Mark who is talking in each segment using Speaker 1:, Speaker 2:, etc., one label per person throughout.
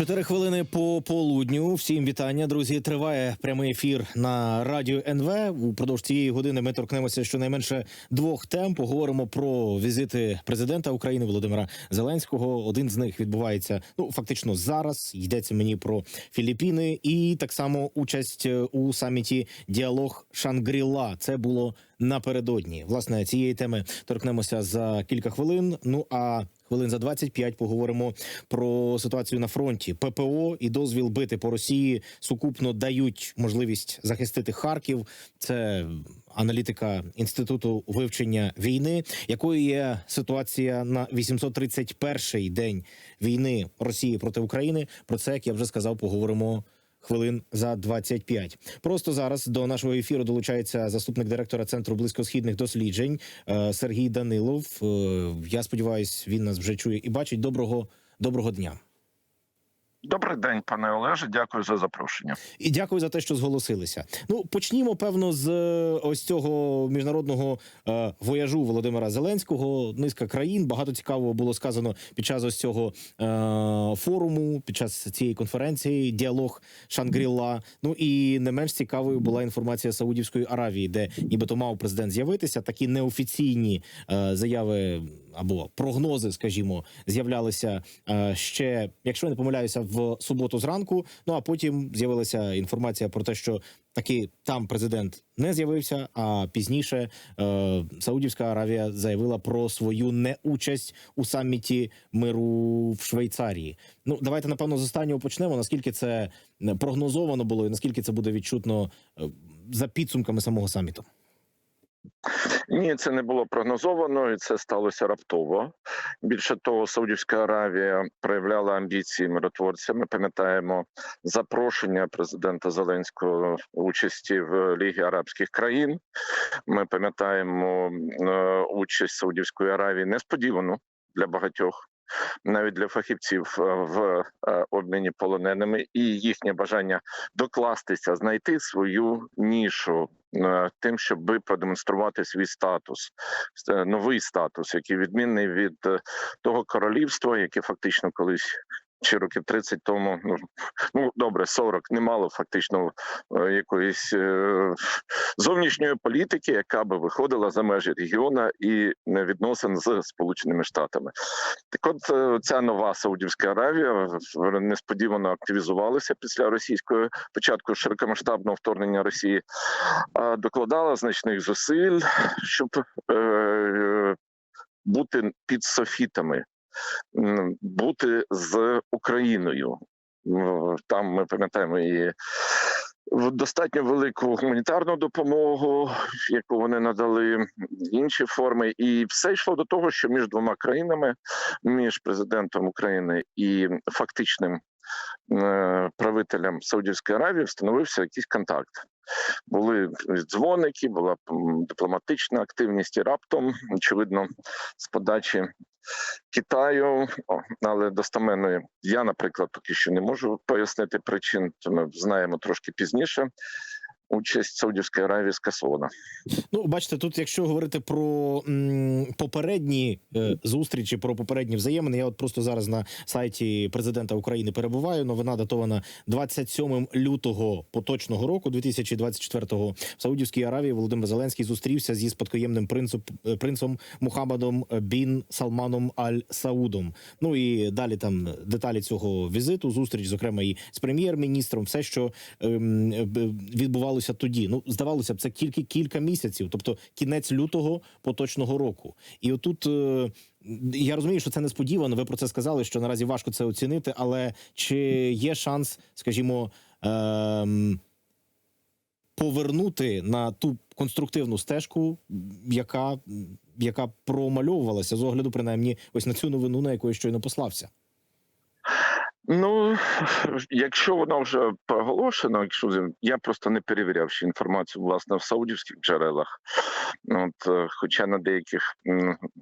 Speaker 1: Чотири хвилини по полудню. Всім вітання, друзі. Триває прямий ефір на радіо НВ. Упродовж цієї години ми торкнемося щонайменше двох тем. Поговоримо про візити президента України Володимира Зеленського. Один з них відбувається ну фактично зараз. Йдеться мені про Філіппіни, і так само участь е, у саміті Діалог Шангріла. Це було напередодні. Власне цієї теми торкнемося за кілька хвилин. Ну а хвилин за 25 поговоримо про ситуацію на фронті. ППО і дозвіл бити по Росії сукупно дають можливість захистити Харків. Це аналітика інституту вивчення війни, якою є ситуація на 831-й день війни Росії проти України. Про це як я вже сказав, поговоримо. Хвилин за 25. Просто зараз до нашого ефіру долучається заступник директора центру близькосхідних досліджень е, Сергій Данилов. Е, Я сподіваюся, він нас вже чує і бачить. Доброго доброго дня.
Speaker 2: Добрий день, пане Олеже. Дякую за запрошення.
Speaker 1: І дякую за те, що зголосилися. Ну почнімо певно з е, ось цього міжнародного е, вояжу Володимира Зеленського. Низка країн багато цікавого було сказано під час ось цього е, форуму, під час цієї конференції. Діалог Шангріла. Ну і не менш цікавою була інформація Саудівської Аравії, де нібито мав президент з'явитися. Такі неофіційні е, заяви або прогнози, скажімо, з'являлися е, ще, якщо я не помиляюся, в суботу зранку. Ну а потім з'явилася інформація про те, що таки там президент не з'явився. А пізніше е, Саудівська Аравія заявила про свою неучасть у саміті миру в Швейцарії. Ну давайте напевно з останнього почнемо. Наскільки це прогнозовано було, і наскільки це буде відчутно е, за підсумками самого саміту.
Speaker 2: Ні, це не було прогнозовано, і це сталося раптово. Більше того, Саудівська Аравія проявляла амбіції миротворця. Ми пам'ятаємо запрошення президента Зеленського участі в Лігі Арабських країн. Ми пам'ятаємо е, участь Саудівської Аравії несподівану для багатьох. Навіть для фахівців е, в е, обміні полоненими і їхнє бажання докластися, знайти свою нішу тим, щоб продемонструвати свій статус, Е, новий статус, який відмінний від е, того королівства, яке фактично колись. Чи років 30 тому, ну ну добре, 40, немало фактично е, якоїсь е, зовнішньої політики, яка би виходила за межі регіону і відносин з Сполученими Штатами. Так, от е, ця нова Саудівська Аравія несподівано активізувалася після російської початку широкомасштабного вторгнення Росії, докладала значних зусиль, щоб бути під софітами, бути з Україною. Там ми пам'ятаємо і достатньо велику гуманітарну допомогу, яку вони надали, інші форми, і все йшло до того, що між двома країнами, між президентом України і фактичним правителем Саудівської Аравії встановився якийсь контакт. Були дзвоники, була дипломатична активність і раптом, очевидно, з подачі Китаю, але достаменної я, наприклад, поки що не можу пояснити причин, то ми знаємо трошки пізніше. Участь Саудівської Аравії скасована.
Speaker 1: Ну, бачите, тут, якщо говорити про м, попередні е, зустрічі, про попередні взаємини, я от просто зараз на сайті президента України перебуваю. Новина датована 27 лютого поточного року, 2024-го. В Саудівській Аравії Володимир Зеленський зустрівся зі спадкоємним принцип, е, принцем Мухаммадом бін Салманом Аль Саудом. Ну і далі там деталі цього візиту, зустріч, зокрема, і з прем'єр-міністром, все, що ем, е, б- відбувалося тоді. Ну, здавалося б, це тільки кілька місяців, тобто кінець лютого поточного року. І отут е, я розумію, що це несподівано. Ви про це сказали, що наразі важко це оцінити, але чи є шанс, скажімо, ем, повернути на ту конструктивну стежку, яка, яка промальовувалася з огляду, принаймні, ось на цю новину, на яку я щойно послався.
Speaker 2: Ну, якщо воно вже проголошено, якщо я просто не перевіряв ще інформацію власне в саудівських джерелах, От, е, хоча на деяких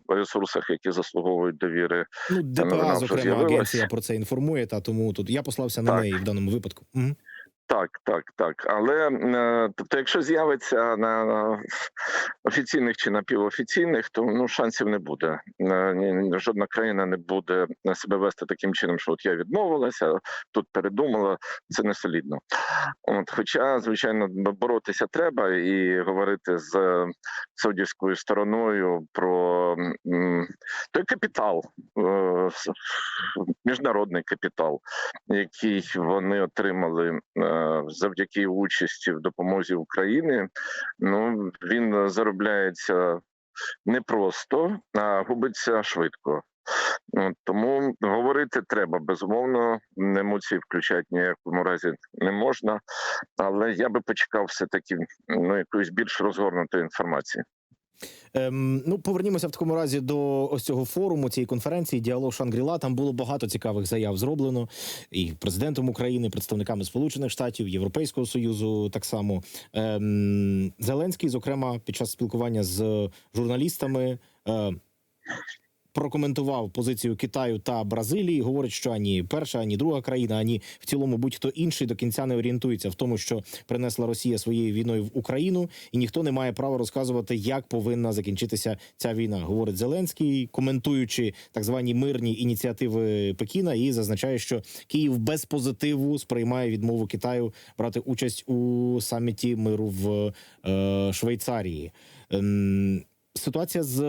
Speaker 2: ресурсах, які заслуговують довіри,
Speaker 1: Ну, ДПА, зокрема,
Speaker 2: з'явилась.
Speaker 1: агенція про це інформує. Та тому тут я послався на
Speaker 2: Так.
Speaker 1: неї в даному випадку. Мгм.
Speaker 2: Так, так, так. Але е, тобто, якщо з'явиться на офіційних чи напівофіційних, то ну шансів не буде. Е, Жодна країна не буде себе вести таким чином, що от я відмовилася, тут передумала. Це не солідно. От, хоча, звичайно, боротися треба і говорити з саудівською стороною про той капітал, е, міжнародний капітал, який вони отримали завдяки участі в допомозі України. Ну він заробляється не просто, а губиться швидко. Тому говорити треба безумовно. Емоції включати ні в якому разі не можна. Але я би почекав все таки ну якоїсь більш розгорнутої інформації.
Speaker 1: Ем, ну, повернімося в такому разі до ось цього форуму, цієї конференції, діалог Шангріла. Там було багато цікавих заяв зроблено і президентом України, представниками Сполучених Штатів, Європейського Союзу. Так само ем, Зеленський, зокрема, під час спілкування з журналістами. Е, Прокоментував позицію Китаю та Бразилії. Говорить, що ані перша, ані друга країна, ані в цілому будь-хто інший до кінця не орієнтується в тому, що принесла Росія своєю війною в Україну, і ніхто не має права розказувати, як повинна закінчитися ця війна. Говорить Зеленський, коментуючи так звані мирні ініціативи Пекіна, і зазначає, що Київ без позитиву сприймає відмову Китаю брати участь у саміті миру в е, Швейцарії. Ем, Ситуація з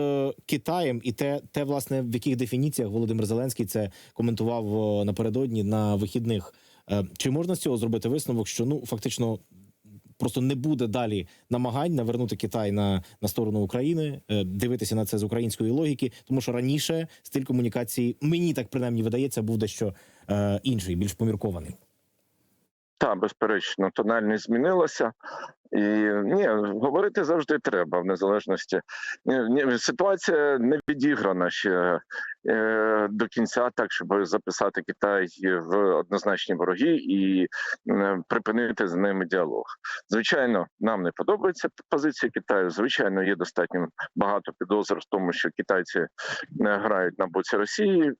Speaker 1: Китаєм і те, те, власне, в яких дефініціях Володимир Зеленський це коментував е, напередодні на вихідних. Е, Чи можна з цього зробити висновок, що ну фактично просто не буде далі намагань навернути Китай на, на сторону України, е, дивитися на це з української логіки, тому що раніше стиль комунікації мені так принаймні видається, був дещо е, інший, більш поміркований.
Speaker 2: Так, безперечно, тональність змінилася. І ні, говорити завжди треба в незалежності. Ні, ситуація не відіграна ще е, до кінця, так щоб записати Китай в однозначні вороги і припинити з ними діалог. Звичайно, нам не подобається позиція Китаю. Звичайно, є достатньо багато підозр в тому, що китайці е, грають на боці Росії.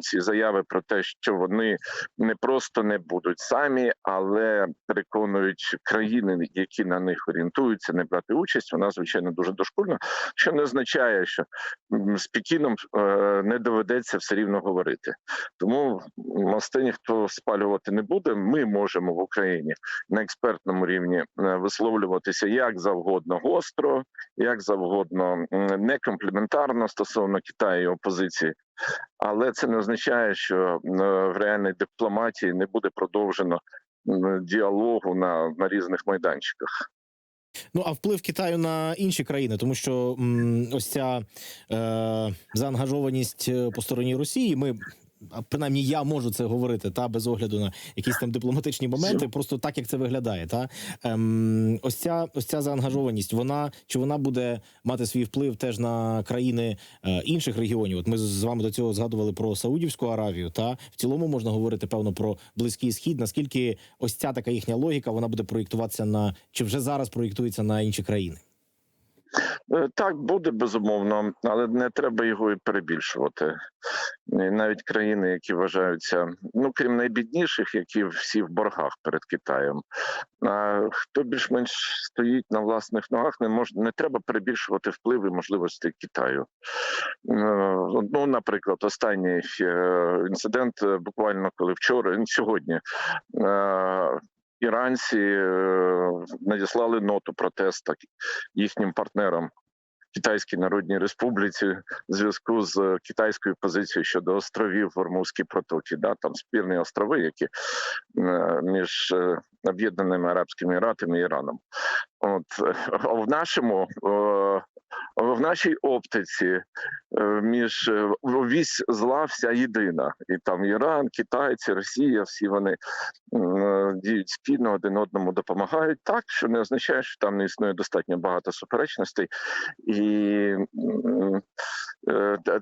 Speaker 2: Ці заяви про те, що вони не просто не будуть самі, але переконують країни, які на них орієнтуються, не брати участь. Вона звичайно дуже дошкульна, що не означає, що з Пекіном е, не доведеться все рівно говорити. Тому мости ніхто спалювати не буде. Ми можемо в Україні на експертному рівні е, висловлюватися як завгодно гостро, як завгодно некомпліментарно стосовно Китаю і його позиції. Але це не означає, що е, в реальній дипломатії не буде продовжено діалогу на, на різних майданчиках.
Speaker 1: Ну а вплив Китаю на інші країни, тому що м, ось ця е, заангажованість е, по стороні Росії. Ми принаймні я можу це говорити та без огляду на якісь там дипломатичні моменти, просто так як це виглядає. Та ем, ось ця ось ця заангажованість. Вона чи вона буде мати свій вплив теж на країни е, інших регіонів? От ми з- з вами до цього згадували про Саудівську Аравію. Та в цілому можна говорити певно про близький схід. Наскільки ось ця така їхня логіка вона буде проєктуватися на чи вже зараз проєктується на інші країни?
Speaker 2: Е, Так буде безумовно, але не треба його і перебільшувати. Навіть країни, які вважаються, ну крім найбідніших, які всі в боргах перед Китаєм. А хто більш-менш стоїть на власних ногах, не мож, не треба перебільшувати впливи і можливості Китаю. Е, Ну, наприклад, останній е, інцидент е, буквально коли вчора, сьогодні. Іранці е, надіслали ноту протесту їхнім партнерам Китайській Народній Республіці в зв'язку з китайською позицією щодо островів в Ормузькій протоці. Да, там спірні острови, які е, між е, Об'єднаними Арабськими Еміратами і Іраном. От в нашому е, в нашій оптиці е, між е, вісь зла вся єдина, і там Іран, Китайці, Росія, всі вони е, діють спільно, один одному допомагають. Так що не означає, що там не існує достатньо багато суперечностей, і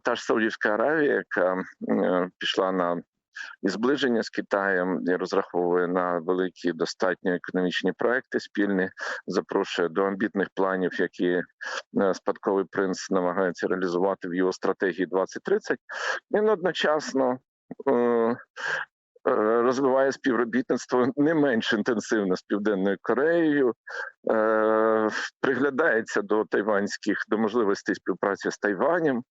Speaker 2: та- ж Саудівська Аравія, яка пішла на і зближення з Китаєм і розраховує на великі достатньо економічні проекти спільні, запрошує до амбітних планів, які е, спадковий принц намагається реалізувати в його стратегії 2030. Він одночасно е, розвиває співробітництво не менш інтенсивно з Південною Кореєю, е, приглядається до тайванських до можливостей співпраці з Тайванем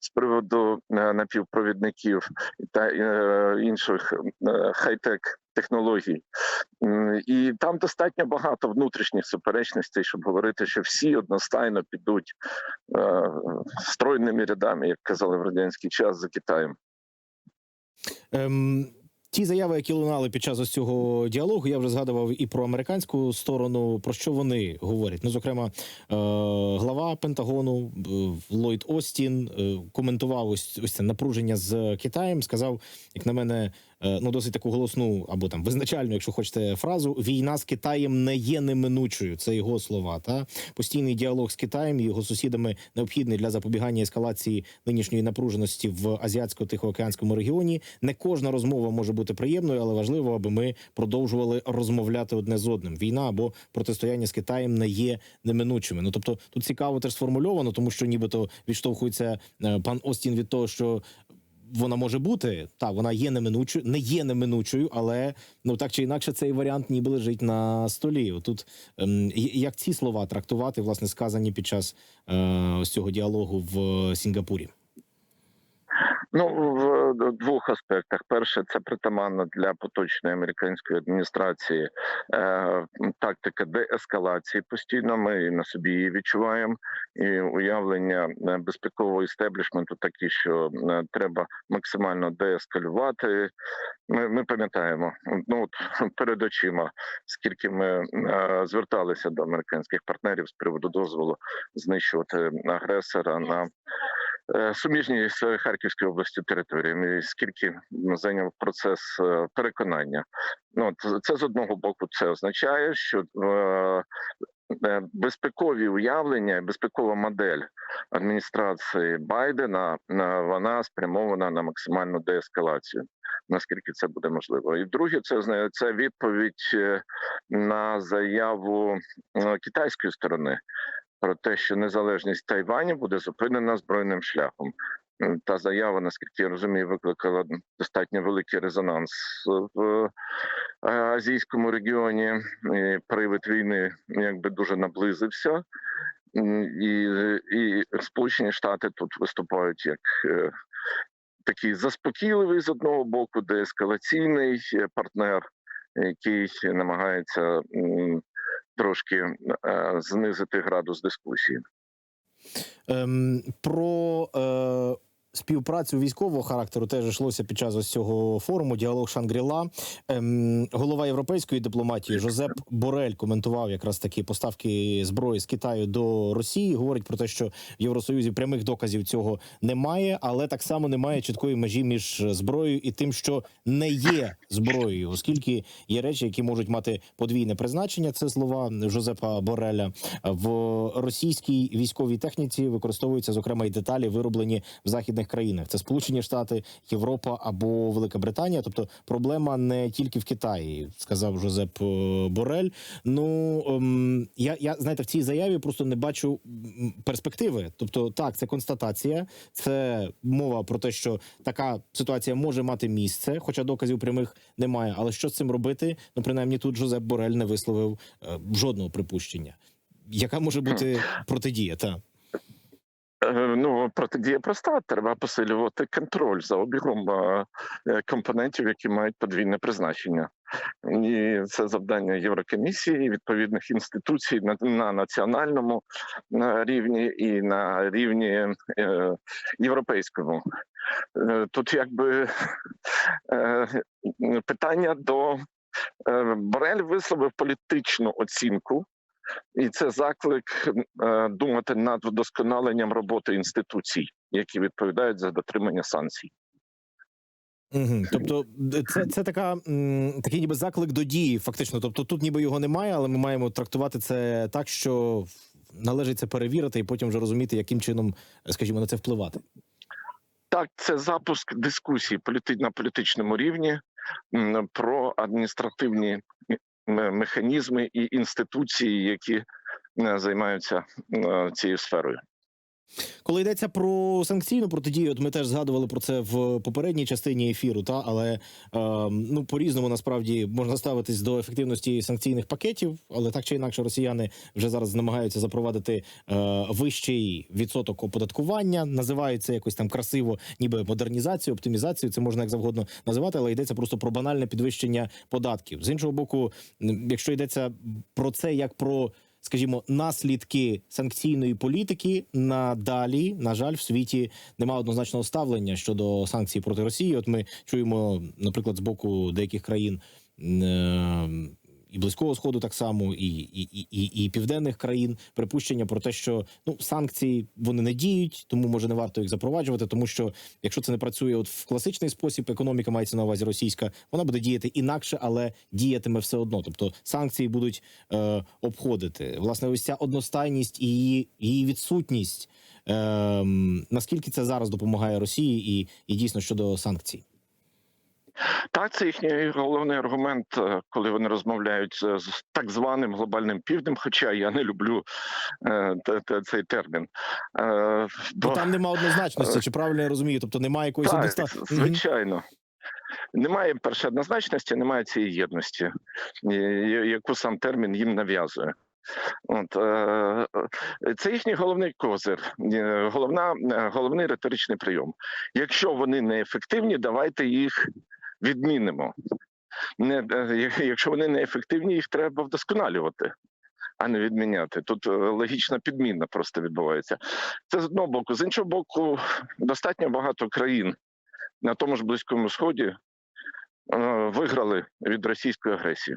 Speaker 2: з приводу е, напівпровідників та е, інших е, хай-тек технологій. І там достатньо багато внутрішніх суперечностей, щоб говорити, що всі одностайно підуть е, стройними рядами, як казали в радянський час за Китаєм.
Speaker 1: Ем, ті заяви, які лунали під час ось цього діалогу, я вже згадував і про американську сторону. Про що вони говорять? Ну, зокрема, е, глава Пентагону е, Ллойд Остін е, коментував ось ось це напруження з Китаєм. Сказав, як на мене, ну досить таку голосну або там визначальну, якщо хочете, фразу: війна з Китаєм не є неминучою. Це його слова. Та постійний діалог з Китаєм і його сусідами необхідний для запобігання ескалації нинішньої напруженості в азіатсько-тихоокеанському регіоні. Не кожна розмова може бути приємною, але важливо, аби ми продовжували розмовляти одне з одним. Війна або протистояння з Китаєм не є неминучими. Ну тобто тут цікаво теж сформульовано, тому що нібито відштовхується е, пан Остін від того, що. Вона може бути так, вона є неминучою, не є неминучою, але ну так чи інакше цей варіант ніби лежить на столі. Отут ем, як ці слова трактувати, власне, сказані під час е, ось цього діалогу в Сінгапурі.
Speaker 2: Ну в двох аспектах: перше, це притаманно для поточної американської адміністрації е, тактика деескалації. Постійно ми на собі її відчуваємо. І уявлення е, безпекового істеблішменту такі, що е, треба максимально деескалювати. Ми, ми пам'ятаємо, ну от перед очима, скільки ми е, зверталися до американських партнерів з приводу дозволу знищувати агресора на е, суміжні з Харківської області територіями, і скільки зайняв процес е, переконання. Ну це з одного боку, це означає, що е, е, безпекові уявлення, безпекова модель адміністрації Байдена е, вона спрямована на максимальну деескалацію. Наскільки це буде можливо, і друге, це це відповідь е, на заяву е, китайської сторони про те, що незалежність Тайваню буде зупинена збройним шляхом. Та заява, наскільки я розумію, викликала достатньо великий резонанс в е, азійському регіоні. Привид війни якби дуже наблизився. І, і Сполучені Штати тут виступають як е, такий заспокійливий з одного боку, деескалаційний е, партнер, який намагається трошки е, знизити градус дискусії.
Speaker 1: Ем, про е, співпрацю військового характеру теж йшлося під час ось цього форуму. Діалог Шангріла. Ем, голова європейської дипломатії Жозеп Борель коментував якраз такі поставки зброї з Китаю до Росії. Говорить про те, що в Євросоюзі прямих доказів цього немає, але так само немає чіткої межі між зброєю і тим, що не є зброєю, оскільки є речі, які можуть мати подвійне призначення. Це слова Жозепа Бореля в російській військовій техніці використовуються зокрема і деталі, вироблені в західних країнах. Це Сполучені Штати, Європа або Велика Британія. Тобто проблема не тільки в Китаї, сказав Жозеп е, Борель. Ну ем, я, я знаєте, в цій заяві просто не бачу перспективи. Тобто, так, це констатація, це мова про те, що така ситуація може мати місце, хоча доказів прямих немає. Але що з цим робити? Ну принаймні тут Жозеп Борель не висловив е, жодного припущення. Яка може бути протидія? Та
Speaker 2: Ну, протидія проста. Треба посилювати контроль за обігом е, е, компонентів, які мають подвійне призначення. І це завдання Єврокомісії, відповідних інституцій на, на національному е, рівні і на рівні е, європейському. Е, Тут якби е, питання до е, Борель висловив політичну оцінку. І це заклик е, думати над вдосконаленням роботи інституцій, які відповідають за дотримання санкцій.
Speaker 1: Угу. Тобто, це, це така такий ніби заклик до дії, фактично. Тобто, тут ніби його немає, але ми маємо трактувати це так, що належить це перевірити, і потім вже розуміти, яким чином, скажімо, на це впливати.
Speaker 2: Так, це запуск дискусії політи... на політичному рівні про адміністративні механізми і інституції, які е, займаються е, цією сферою.
Speaker 1: Коли йдеться про санкційну протидію, от ми теж згадували про це в попередній частині ефіру, та але е, ну по різному насправді можна ставитись до ефективності санкційних пакетів, але так чи інакше, росіяни вже зараз намагаються запровадити е, вищий відсоток оподаткування. Називають це якось там красиво, ніби модернізацію, оптимізацію. Це можна як завгодно називати, але йдеться просто про банальне підвищення податків. З іншого боку, якщо йдеться про це як про скажімо, наслідки санкційної політики надалі, на жаль, в світі немає однозначного ставлення щодо санкцій проти Росії. От ми чуємо, наприклад, з боку деяких країн. І близького сходу так само, і, і, і, і південних країн припущення про те, що ну санкції вони не діють, тому може не варто їх запроваджувати. Тому що якщо це не працює, от в класичний спосіб, економіка мається на увазі російська, вона буде діяти інакше, але діятиме все одно. Тобто санкції будуть е, обходити. Власне, ось ця одностайність і її, її відсутність. Е, наскільки це зараз допомагає Росії, і, і дійсно щодо санкцій.
Speaker 2: Так, це їхній головний аргумент, е, коли вони розмовляють з з так званим глобальним півднем. Хоча я не люблю е, цей термін. Е,
Speaker 1: Бо там нема однозначності, чи правильно я розумію? Тобто немає якоїсь
Speaker 2: Так. Звичайно. Немає перше однозначності, немає цієї єдності, яку сам термін їм нав'язує. От, е, е, це їхній головний козир, е, головна, е, головний риторичний прийом. Якщо вони не ефективні, давайте їх відмінимо. Не, е, якщо вони не ефективні, їх треба вдосконалювати, а не відміняти. Тут е, логічна підміна просто відбувається. Це з одного боку. З іншого боку, достатньо багато країн на тому ж близькому сході е, виграли від російської агресії.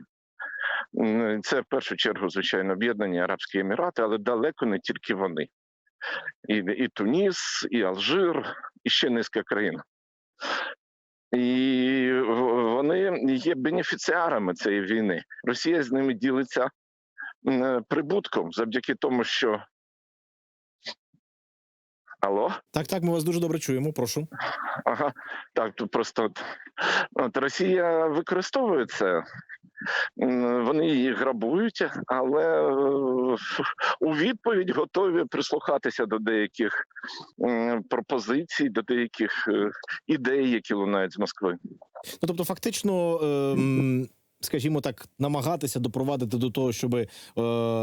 Speaker 2: Це в першу чергу, звичайно, об'єднані Арабські Емірати, але далеко не тільки вони. І, і Туніс, і Алжир, і ще низка країн. І вони є бенефіціарами цієї війни. Росія з ними ділиться прибутком завдяки тому, що. Алло?
Speaker 1: Так, так, ми вас дуже добре чуємо. Прошу.
Speaker 2: Ага, так, тут просто от, от Росія використовує це. Вони її грабують, але е, у відповідь готові прислухатися до деяких пропозицій, до деяких е, ідей, які лунають з Москви.
Speaker 1: Ну тобто, фактично, ем, скажімо так, намагатися допровадити до того, щоб е,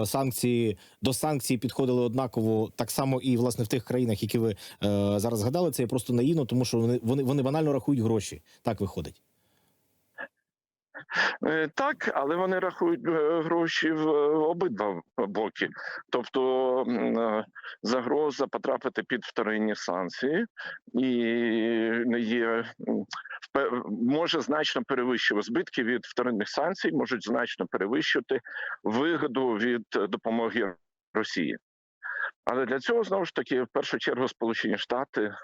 Speaker 1: санкції до санкцій підходили однаково, так само і власне в тих країнах, які ви е, зараз згадали, це є просто наївно, тому що вони вони, вони банально рахують гроші. Так виходить.
Speaker 2: Е, Так, але вони рахують е, гроші в обидва боки. Тобто е, загроза потрапити під вторинні санкції і є може значно перевищувати збитки від вторинних санкцій, можуть значно перевищувати вигоду від допомоги Росії. Але для цього знову ж таки, в першу чергу, Сполучені Штати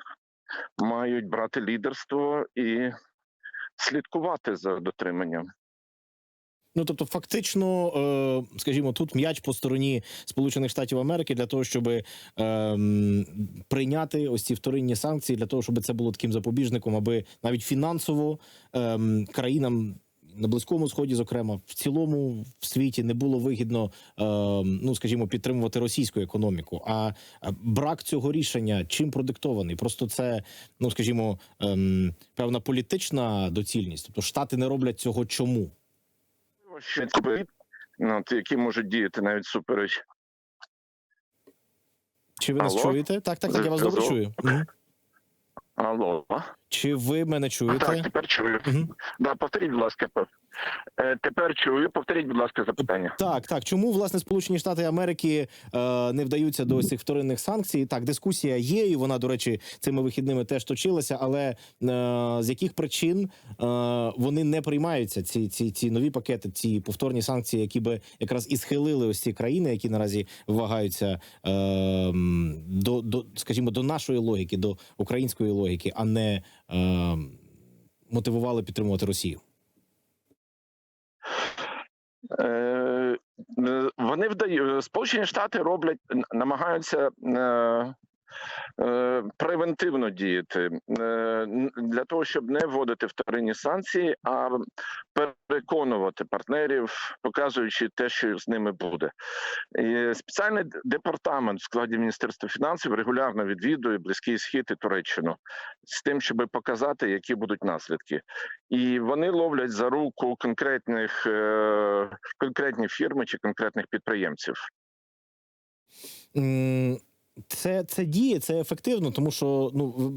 Speaker 2: мають брати лідерство і слідкувати за дотриманням.
Speaker 1: Ну тобто, фактично, е, скажімо, тут м'яч по стороні Сполучених Штатів Америки для того, щоб е, прийняти ось ці вторинні санкції, для того, щоб це було таким запобіжником, аби навіть фінансово е, країнам. На близькому сході, зокрема, в цілому в світі не було вигідно, е, ну скажімо, підтримувати російську економіку. А брак цього рішення чим продиктований? Просто це, ну скажімо, ем, певна політична доцільність. Тобто штати не роблять цього чому?
Speaker 2: що ну, які можуть діяти навіть супереч.
Speaker 1: Чи ви нас
Speaker 2: Алло?
Speaker 1: чуєте? Так, так, так, я вас добре чую.
Speaker 2: Алло,
Speaker 1: Чи ви мене
Speaker 2: так,
Speaker 1: чуєте?
Speaker 2: тепер чую.
Speaker 1: Мгм.
Speaker 2: Да, повторіть, будь ласка. Е, тепер чую. Повторіть, будь ласка, запитання.
Speaker 1: Так, так. Чому власне Сполучені Штати Америки е, не вдаються до цих вторинних санкцій? Так, дискусія є, і вона, до речі, цими вихідними теж точилася. Але е, з яких причин е, вони не приймаються? Ці, ці, ці нові пакети, ці повторні санкції, які би якраз і схилили ось ці країни, які наразі вагаються е, до, до, скажімо, до нашої логіки, до української логіки, а не е, мотивували підтримувати Росію.
Speaker 2: Е, е, вони вдають Сполучені Штати роблять, намагаються. Е, Превентивно діяти е, для того, щоб не вводити вторинні санкції, а переконувати партнерів, показуючи те, що з ними буде. Спеціальний департамент в складі Міністерства фінансів регулярно відвідує Близький Схід і Туреччину з тим, щоб показати, які будуть наслідки. І вони ловлять за руку конкретних е, конкретні фірми чи конкретних підприємців.
Speaker 1: Це, це діє, це ефективно, тому що ну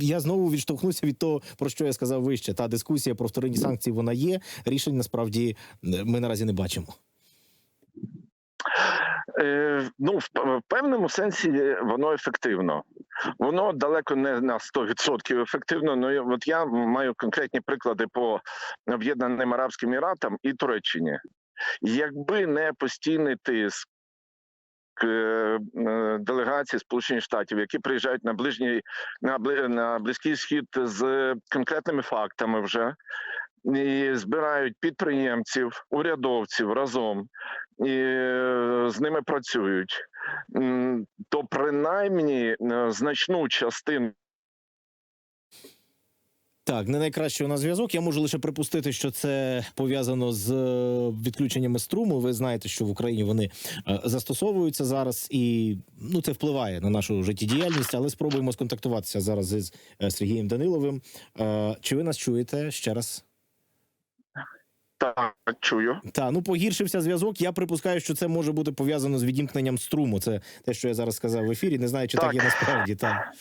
Speaker 1: я знову відштовхнуся від того, про що я сказав вище. Та дискусія про вторинні санкції вона є. Рішень насправді е, ми наразі не бачимо.
Speaker 2: Е, ну, в в певному сенсі воно ефективно. Воно далеко не на 100% ефективно. Ну от я маю конкретні приклади по Об'єднаним Арабським Еміратам і Туреччині. Якби не постійний тиск е, е, делегації Сполучених Штатів, які приїжджають на ближній на, на близький схід з конкретними фактами вже. І збирають підприємців, урядовців разом і е, з ними працюють, то принаймні значну частину
Speaker 1: Так, не найкраще у нас зв'язок. Я можу лише припустити, що це пов'язано з е, відключеннями струму. Ви знаєте, що в Україні вони е, застосовуються зараз, і ну це впливає на нашу життєдіяльність. Але спробуємо сконтактуватися зараз із е, Сергієм Даниловим. Чи ви нас чуєте ще раз?
Speaker 2: так чую.
Speaker 1: Та ну погіршився зв'язок. Я припускаю, що це може бути пов'язано з відімкненням струму. Це те, що я зараз сказав в ефірі. Не знаю, чи так,
Speaker 2: Так.
Speaker 1: є насправді. Так.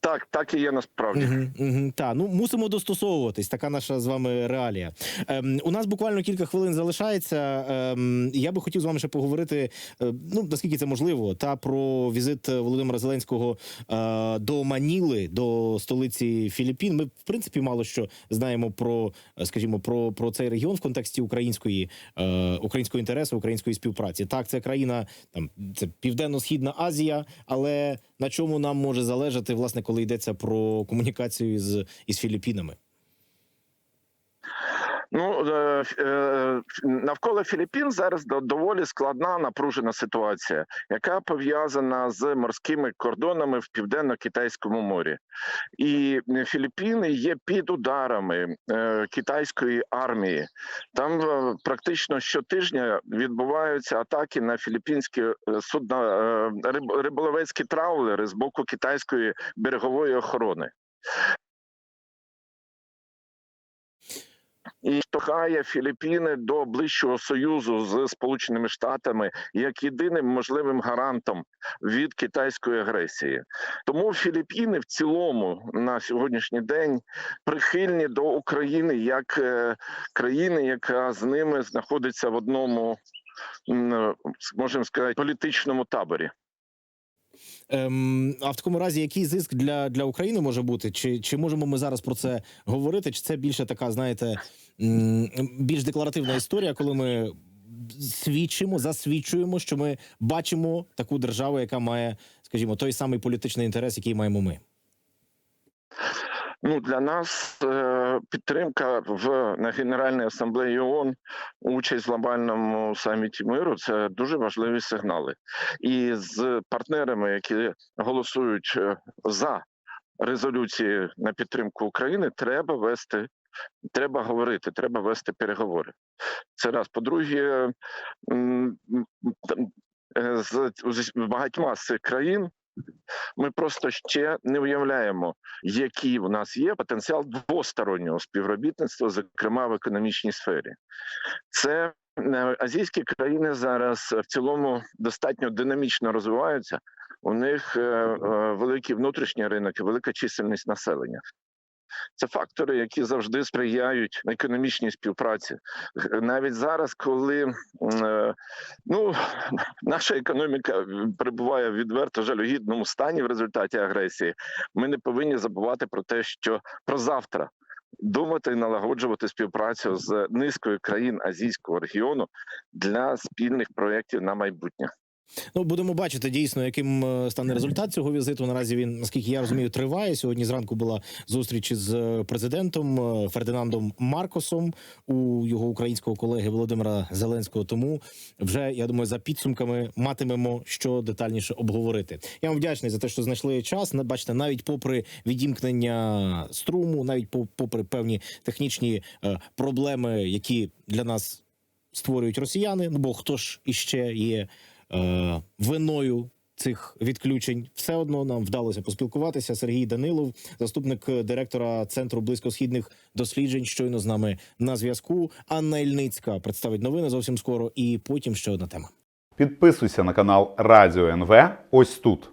Speaker 2: Так, так і є насправді.
Speaker 1: Угу, угу, та ну мусимо достосовуватись. Така наша з вами реалія. Ем, у нас буквально кілька хвилин залишається. Ем, я би хотів з вами ще поговорити. е, ну наскільки це можливо, та про візит Володимира Зеленського е, до Маніли, до столиці Філіппін. Ми в принципі мало що знаємо про, е, скажімо, про, про цей регіон в контексті української е, українського інтересу, української співпраці. Так, це країна там це південно-східна Азія, але на чому нам може залежати, власне, коли йдеться про комунікацію з із Філіппінами?
Speaker 2: Ну е, е, навколо Філіппін зараз доволі складна напружена ситуація, яка пов'язана з морськими кордонами в південно-китайському морі, і Філіппіни є під ударами е, китайської армії. Там практично щотижня відбуваються атаки на філіппінські судна риболовецькі траулери з боку китайської берегової охорони. І штовхає Філіппіни до ближчого союзу з Сполученими Штатами як єдиним можливим гарантом від китайської агресії. Тому Філіппіни в цілому на сьогоднішній день прихильні до України як е, країни, яка з ними знаходиться в одному. м, Можемо сказати, політичному таборі.
Speaker 1: Ем, а в такому разі, який зиск для, для України може бути? Чи, чи можемо ми зараз про це говорити? Чи це більше така, знаєте, більш декларативна історія, коли ми свідчимо, засвідчуємо, що ми бачимо таку державу, яка має, скажімо, той самий політичний інтерес, який маємо ми?
Speaker 2: Ну для нас е, підтримка в на Генеральній асамблеї ООН, участь в глобальному саміті миру це дуже важливі сигнали. І з партнерами, які голосують е, за резолюції на підтримку України, треба вести. Треба говорити, треба вести переговори. Це раз. По-друге, з багатьма з цих країн ми просто ще не уявляємо, який в нас є потенціал двостороннього співробітництва, зокрема в економічній сфері. Це е, азійські країни зараз в цілому достатньо динамічно розвиваються. У них е, е, великий внутрішній ринок і велика чисельність населення. Це фактори, які завжди сприяють економічній співпраці. Навіть зараз, коли е, ну, наша економіка перебуває в відверто жалюгідному стані в результаті агресії, ми не повинні забувати про те, що про завтра думати і налагоджувати співпрацю з низкою країн азійського регіону для спільних проєктів на майбутнє.
Speaker 1: Ну, будемо бачити дійсно, яким е, стане результат цього візиту. Наразі він, наскільки я розумію, триває. Сьогодні зранку була зустріч з е, президентом е, Фердинандом Маркосом у його українського колеги Володимира Зеленського. Тому вже я думаю, за підсумками матимемо що детальніше обговорити. Я вам вдячний за те, що знайшли час. Бачите, навіть попри відімкнення струму, навіть по- попри певні технічні проблеми, які для нас створюють росіяни. Ну бо хто ж іще є е, виною цих відключень? Все одно нам вдалося поспілкуватися. Сергій Данилов, заступник е, директора центру близькосхідних досліджень, щойно з нами на зв'язку. Анна Ільницька представить новини зовсім скоро. І потім ще одна тема.
Speaker 3: Підписуйся на канал Радіо НВ ось тут.